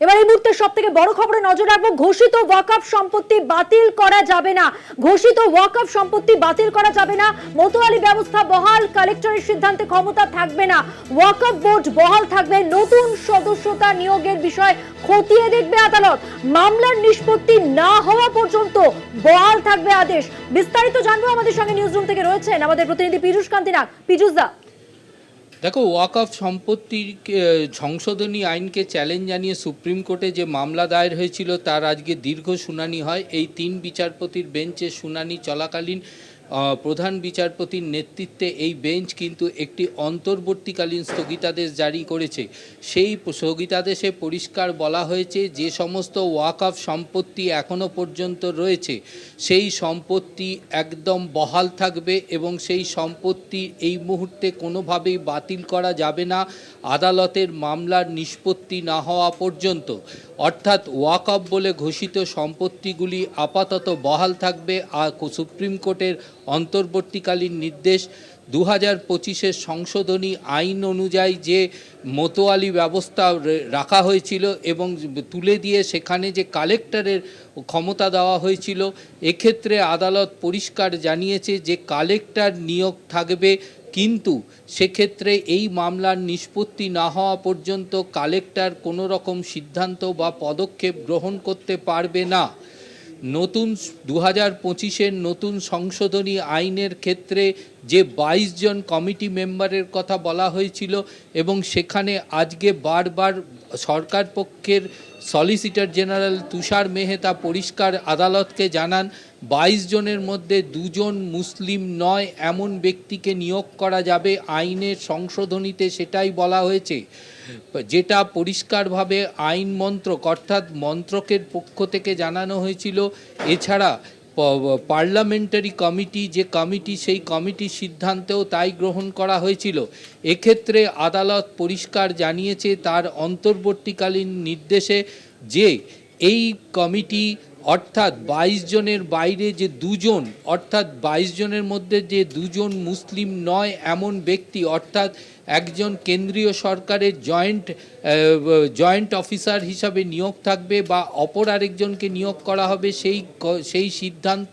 এবার এই মুহূর্তে সব থেকে বড় খবরে নজর রাখব, ঘোষিত ওয়াকআপ সম্পত্তি বাতিল করা যাবে না। ঘোষিত ওয়াকআপ সম্পত্তি বাতিল করা যাবে না। মতোয়ালি ব্যবস্থা বহাল, কালেক্টরের সিদ্ধান্তে ক্ষমতা থাকবে না। ওয়াকআপ বোর্ড বহাল থাকবে, নতুন সদস্যতা নিয়োগের বিষয় খতিয়ে দেখবে আদালত। মামলার নিষ্পত্তি না হওয়া পর্যন্ত বহাল থাকবে আদেশ। বিস্তারিত জানব আমাদের সঙ্গে নিউজ রুম থেকে রয়েছেন আমাদের প্রতিনিধি পীযুষ কান্তি নাগ পীযুষ দা। দেখো ওয়াকফ সম্পত্তির সংশোধনী আইনকে চ্যালেঞ্জ জানিয়ে সুপ্রিম কোর্টে যে মামলা দায়ের হয়েছিল, তার আজকে দীর্ঘ শুনানি হয়। এই তিন বিচারপতির বেঞ্চে শুনানি চলাকালীন প্রধান বিচারপতির নেতৃত্বে এই বেঞ্চ কিন্তু একটি অন্তর্বর্তীকালীন স্থগিতাদেশ জারি করেছে। সেই স্থগিতাদেশে পরিষ্কার বলা হয়েছে যে সমস্ত ওয়াকফ সম্পত্তি এখনও পর্যন্ত রয়েছে, সেই সম্পত্তি একদম বহাল থাকবে এবং সেই সম্পত্তি এই মুহূর্তে কোনোভাবেই বাতিল করা যাবে না, আদালতের মামলার নিষ্পত্তি না হওয়া পর্যন্ত। অর্থাৎ ওয়াকফ বলে ঘোষিত সম্পত্তিগুলি আপাতত বহাল থাকবে, আর সুপ্রিম কোর্টের অন্তর্বর্তীকালীন নির্দেশ দু হাজার পঁচিশের সংশোধনী আইন অনুযায়ী যে মতোয়ালি ব্যবস্থা রাখা হয়েছিল এবং তুলে দিয়ে সেখানে যে কালেক্টরের ক্ষমতা দেওয়া হয়েছিল, এক্ষেত্রে আদালত পরিষ্কার জানিয়েছে যে কালেক্টর নিয়োগ থাকবে, কিন্তু সেক্ষেত্রে এই মামলার নিষ্পত্তি না হওয়া পর্যন্ত কালেক্টর কোনো রকম সিদ্ধান্ত বা পদক্ষেপ গ্রহণ করতে পারবে না। নতুন দু হাজার পঁচিশের নতুন সংশোধনী আইনের ক্ষেত্রে যে বাইশ জন কমিটি মেম্বারের কথা বলা হয়েছিল এবং সেখানে আজকে বারবার সরকার পক্ষের সলিসিটর জেনারেল তুষার মেহতা পরিষ্কার আদালতকে জানান বাইশ জনের মধ্যে দুজন মুসলিম নয়, এমন ব্যক্তিকে নিয়োগ করা যাবে। আইনের সংশোধনীতে সেটাই বলা হয়েছে। যেটা পরিষ্কারভাবে আইন মন্ত্রক, অর্থাৎ মন্ত্রকের পক্ষ থেকে জানানো হয়েছিল। এছাড়া পার্লামেন্টারি কমিটি, যে কমিটি, সেই কমিটির সিদ্ধান্তেও তাই গ্রহণ করা হয়েছিল। এক্ষেত্রে আদালত পরিষ্কার জানিয়েছে তার অন্তর্বর্তীকালীন নির্দেশে যে এই কমিটি অর্থাৎ বাইশ জনের বাইরে যে দুজন, অর্থাৎ বাইশ জনের মধ্যে যে দুজন মুসলিম নয় এমন ব্যক্তি, অর্থাৎ একজন কেন্দ্রীয় সরকারের জয়েন্ট জয়েন্ট অফিসার হিসাবে নিয়োগ থাকবে বা অপর আরেকজনকে নিয়োগ করা হবে, সেই সেই সিদ্ধান্ত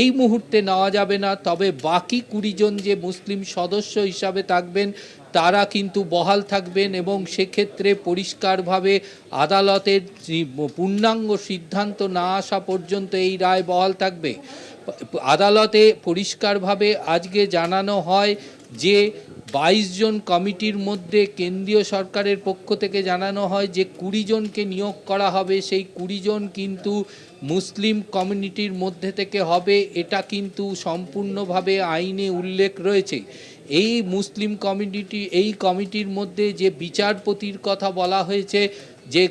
এই মুহূর্তে নেওয়া যাবে না। তবে বাকি কুড়ি জন যে মুসলিম সদস্য হিসাবে থাকবেন তারা কিন্তু বহাল থাকবেন এবং সেক্ষেত্রে পরিষ্কারভাবে আদালতের পূর্ণাঙ্গ সিদ্ধান্ত না আসা পর্যন্ত এই রায় বহাল থাকবে। আদালতে পরিষ্কারভাবে আজকে জানানো হয় যে বাইশ জন কমিটির মধ্যে কেন্দ্রীয় সরকারের পক্ষ থেকে জানানো হয় যে কুড়ি জনকে নিয়োগ করা হবে, সেই কুড়ি জন কিন্তু মুসলিম কমিউনিটির মধ্যে থেকে হবে। এটা কিন্তু সম্পূর্ণভাবে আইনে উল্লেখ রয়েছে। এই মুসলিম কমিউনিটি, এই কমিটির মধ্যে যে বিচারপতির কথা বলা হয়েছে, যে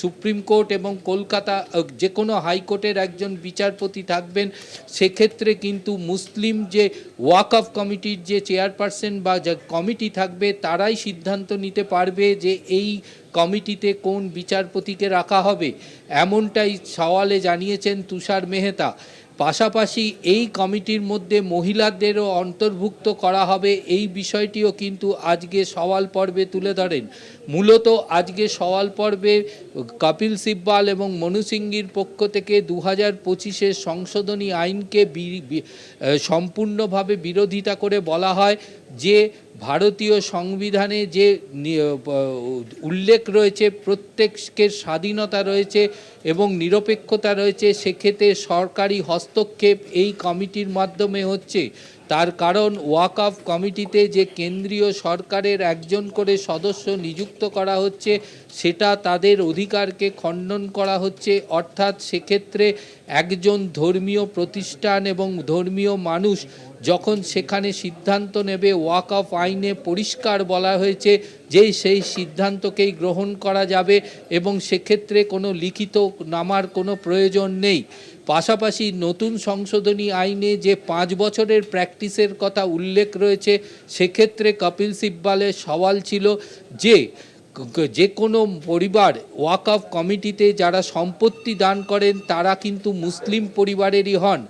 সুপ্রিম কোর্ট এবং কলকাতা যে কোনো হাইকোর্টের একজন বিচারপতি থাকবেন, সেক্ষেত্রে কিন্তু মুসলিম যে ওয়াকফ কমিটির যে চেয়ারপারসন বা যে কমিটি থাকবে, তারাই সিদ্ধান্ত নিতে পারবে যে এই কমিটিতে কোন বিচারপতিকে রাখা হবে। এমনটাই সওয়ালে জানিয়েছেন তুষার মেহতা। পাশাপাশি এই কমিটির মধ্যে মহিলাদেরও অন্তর্ভুক্ত করা হবে। এই বিষয়টিও কিন্তু আজকে সওয়াল পর্বে তুলে ধরেন। মূলত আজকে সওয়াল পর্বে কপিল সিব্বাল এবং মনু পক্ষ থেকে দু হাজার পঁচিশের সংশোধনী আইনকে সম্পূর্ণভাবে বিরোধিতা করে বলা হয়। যে ভারতীয় সংবিধানে যে উল্লেখ রয়েছে, প্রত্যেককে স্বাধীনতা রয়েছে এবং নিরপেক্ষতা রয়েছে, সেক্ষেত্রে সরকারি হস্তক্ষেপ এই কমিটির মাধ্যমে হচ্ছে। তার কারণ ওয়াকফ কমিটিতে যে কেন্দ্রীয় সরকারের একজন করে সদস্য নিযুক্ত করা হচ্ছে, সেটা তাদের অধিকারকে খণ্ডন করা হচ্ছে। অর্থাৎ সেক্ষেত্রে একজন ধর্মীয় প্রতিষ্ঠান এবং ধর্মীয় মানুষ যখন সেখানে সিদ্ধান্ত নেবে ওয়াকফ আইনে পরিষ্কার বলা হয়েছে যে সেই সিদ্ধান্তকেই গ্রহণ করা যাবে এবং সেক্ষেত্রে কোনো লিখিত নামার কোনো প্রয়োজন নেই। পাশাপাশি নতুন সংশোধনী আইনে যে পাঁচ বছরের প্র্যাকটিসের কথা উল্লেখ রয়েছে, সেক্ষেত্রে কপিল সিব্বালের সওয়াল ছিল যে যে কোনো পরিবার ওয়াকফ কমিটিতে যারা সম্পত্তি দান করেন, তারা কিন্তু মুসলিম পরিবারেরই হন।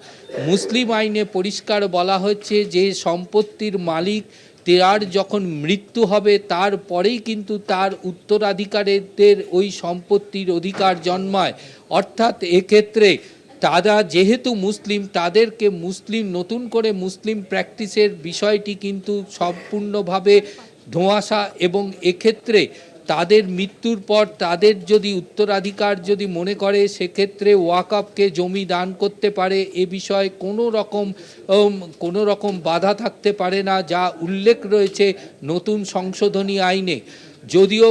মুসলিম আইনে পরিষ্কার বলা হচ্ছে যে সম্পত্তির মালিক তার যখন মৃত্যু হবে তারপরেই কিন্তু তার উত্তরাধিকারীদের ওই সম্পত্তির অধিকার জন্মায়। অর্থাৎ এক্ষেত্রে তারা যেহেতু মুসলিম, তাদেরকে মুসলিম, নতুন করে মুসলিম প্র্যাকটিসের বিষয়টি কিন্তু সম্পূর্ণভাবে ধোঁয়াশা এবং এক্ষেত্রে তাদের মৃত্যুর পর তাদের যদি উত্তরাধিকার যদি মনে করে, সেক্ষেত্রে ওয়াকআপকে জমি দান করতে পারে। এ বিষয়ে কোনো রকম কোনো রকম বাধা থাকতে পারে না, যা উল্লেখ রয়েছে নতুন সংশোধনী আইনে। যদিও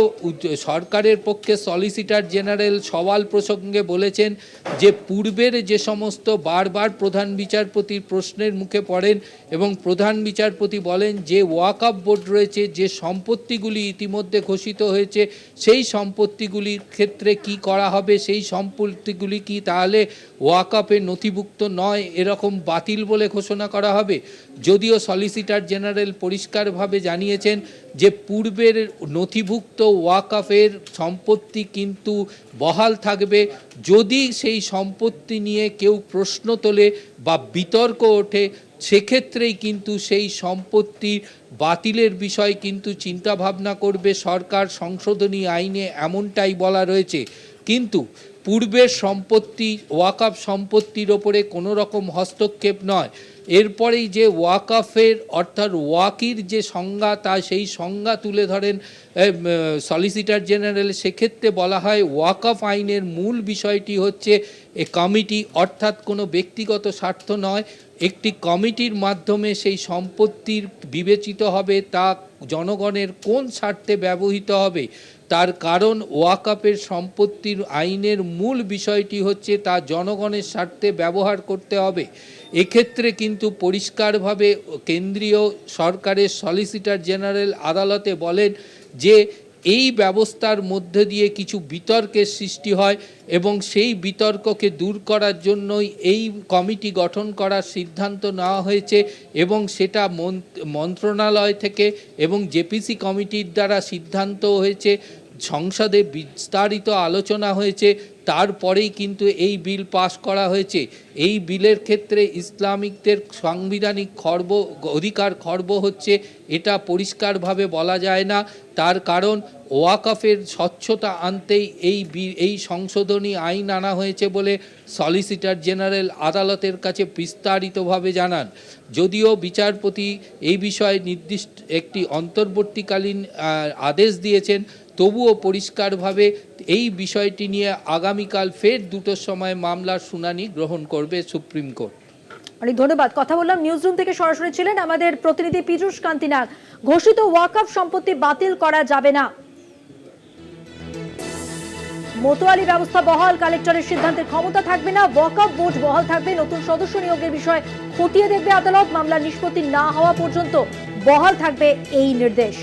সরকারের পক্ষে সলিসিটার জেনারেল সওয়াল প্রসঙ্গে বলেছেন যে পূর্বের যে সমস্ত বারবার প্রধান বিচারপতির প্রশ্নের মুখে পড়েন এবং প্রধান বিচারপতি বলেন যে ওয়াকআপ বোর্ড রয়েছে, যে সম্পত্তিগুলি ইতিমধ্যে ঘোষিত হয়েছে, সেই সম্পত্তিগুলির ক্ষেত্রে কি করা হবে, সেই সম্পত্তিগুলি কি তাহলে ওয়াকআপে নথিভুক্ত নয়, এরকম বাতিল বলে ঘোষণা করা হবে? যদিও সলিসিটার জেনারেল পরিষ্কারভাবে জানিয়েছেন যে পূর্বের নথিভুক্ত ওয়াকআফের সম্পত্তি কিন্তু বহাল থাকবে। যদি সেই সম্পত্তি নিয়ে কেউ প্রশ্ন তোলে বা বিতর্ক ওঠে, সেক্ষেত্রেই কিন্তু সেই সম্পত্তি বাতিলের বিষয় কিন্তু চিন্তা ভাবনা করবে সরকার, সংশোধনী আইনে এমনটাই বলা রয়েছে। কিন্তু পূর্বের সম্পত্তি ওয়াকআপ সম্পত্তির ওপরে কোনো রকম হস্তক্ষেপ নয়। এরপরেই যে ওয়াকাফের, অর্থাৎ ওয়াকির যে সংজ্ঞা, তা সেই সংজ্ঞা তুলে ধরেন সলিসিটার জেনারেল সেক্ষেত্রে বলা হয় ওয়াকআফ আইনের মূল বিষয়টি হচ্ছে এ কমিটি, অর্থাৎ কোনো ব্যক্তিগত স্বার্থ নয়। একটি কমিটির মাধ্যমে সেই সম্পত্তির বিবেচিত হবে, তা জনগণের কোন স্বার্থে ব্যবহৃত হবে তার কারণ ওয়াকআপের সম্পত্তির আইনের মূল বিষয়টি হচ্ছে তা জনগণের স্বার্থে ব্যবহার করতে হবে। এক্ষেত্রে কিন্তু পরিষ্কারভাবে কেন্দ্রীয় সরকারের সলিসিটার জেনারেল আদালতে বলেন যে, এই ব্যবস্থার মধ্যে দিয়ে কিছু বিতর্কের সৃষ্টি হয় এবং সেই বিতর্ককে দূর করার জন্যই এই কমিটি গঠন করার সিদ্ধান্ত নেওয়া হয়েছে এবং সেটা মন- মন্ত্রণালয় থেকে এবং জেপিসি কমিটির দ্বারা সিদ্ধান্ত হয়েছে। সংসদে বিস্তারিত আলোচনা হয়েছে, তারপরেই কিন্তু এই বিল পাশ করা হয়েছে। এই বিলের ক্ষেত্রে ইসলামিকদের সাংবিধানিক খর্ব, অধিকার খর্ব হচ্ছে, এটা পরিষ্কারভাবে বলা যায় না। তার কারণ, ওয়াকফের স্বচ্ছতা আনতেই এই এই সংশোধনী আইন আনা হয়েছে বলে সলিসিটার জেনারেল আদালতের কাছে বিস্তারিতভাবে জানান। যদিও বিচারপতি এই বিষয়ে নির্দিষ্ট একটি অন্তর্বর্তীকালীন আদেশ দিয়েছেন তবুও পরিষ্কারভাবে এই বিষয়টি নিয়ে আগামীকাল ফের দুটোর সময় মামলার শুনানি গ্রহণ করবে সুপ্রিম কোর্ট। অনেক ধন্যবাদ। কথা বললাম নিউজ রুম থেকে সরাসরি ছিলেন আমাদের প্রতিনিধি পীযূষ কান্তি নাগ ঘোষিত ওয়াকআপ সম্পত্তি বাতিল করা যাবে না। মোতোয়ালি ব্যবস্থা বহাল, কালেক্টরের সিদ্ধান্তের ক্ষমতা থাকবে না, ওয়াকআপ বোর্ড বহাল থাকবে, নতুন সদস্য নিয়োগের বিষয় খতিয়ে দেখবে আদালত, মামলার নিষ্পত্তি না হওয়া পর্যন্ত বহাল থাকবে এই নির্দেশ।